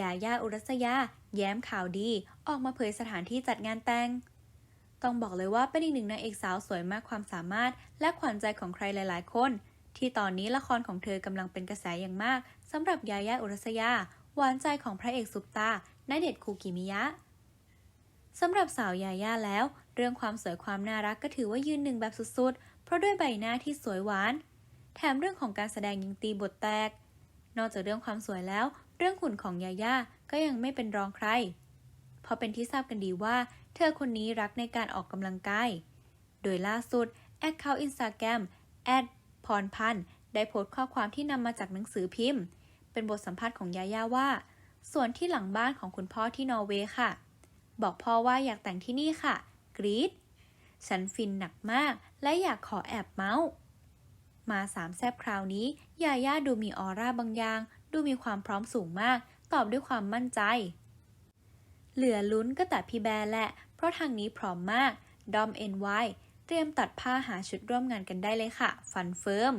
ยาย่าอุรัสยา แย้มข่าวดี ออกมาเผยสถานที่จัดงานแต่ง ต้องบอกเลยว่าเป็นอีกหนึ่งนางเอกสาวสวยมากความสามารถ และขวัญใจของใครหลาย ๆ คน ที่ตอนนี้ละครของเธอกำลังเป็นกระแสอย่างมากสำหรับยาย่าอุรัสยา หวานใจของพระเอกซุปตาณเดชน์คูกิมิยะสำหรับสาวยาย่าแล้ว เรื่องความสวยความน่ารักก็ถือว่ายืนหนึ่งแบบสุดๆ เพราะด้วยใบหน้าที่สวยหวาน แถมเรื่องของการแสดงยังตีบทแตก นอกจากเรื่องความสวยแล้ว รื่องหุ่นของยาย่าก็ยังไม่เป็นรองใคร เพราะเป็นที่ทราบกันดีว่า เธอคนนี้รักในการออกกำลังกาย โดยล่าสุดแอคเคาท์อินสตาแกรมแอดพรพันธ์ได้โพสต์ข้อความที่นำมาจากหนังสือพิมพ์ เป็นบทสัมภาษณ์ของยาย่าว่า ส่วนที่หลังบ้านของคุณพ่อที่นอร์เวย์ค่ะ บอกพ่อว่าอยากแต่งที่นี่ค่ะ กรีดฉันฟินหนักมาก และอยากขอแอบเมาส์มาสามแซบคราวนี้ยาย่าดูมีออร่าบางอย่าง ดูมีความพร้อมสูงมาก ตอบด้วยความมั่นใจ เหลือลุ้นก็แต่พี่แบร์แหละ เพราะทางนี้พร้อมมากดอมเอ็นไวเตรียมตัดผ้าหาชุดร่วมงานกันได้เลยค่ะ ฟันเฟิร์ม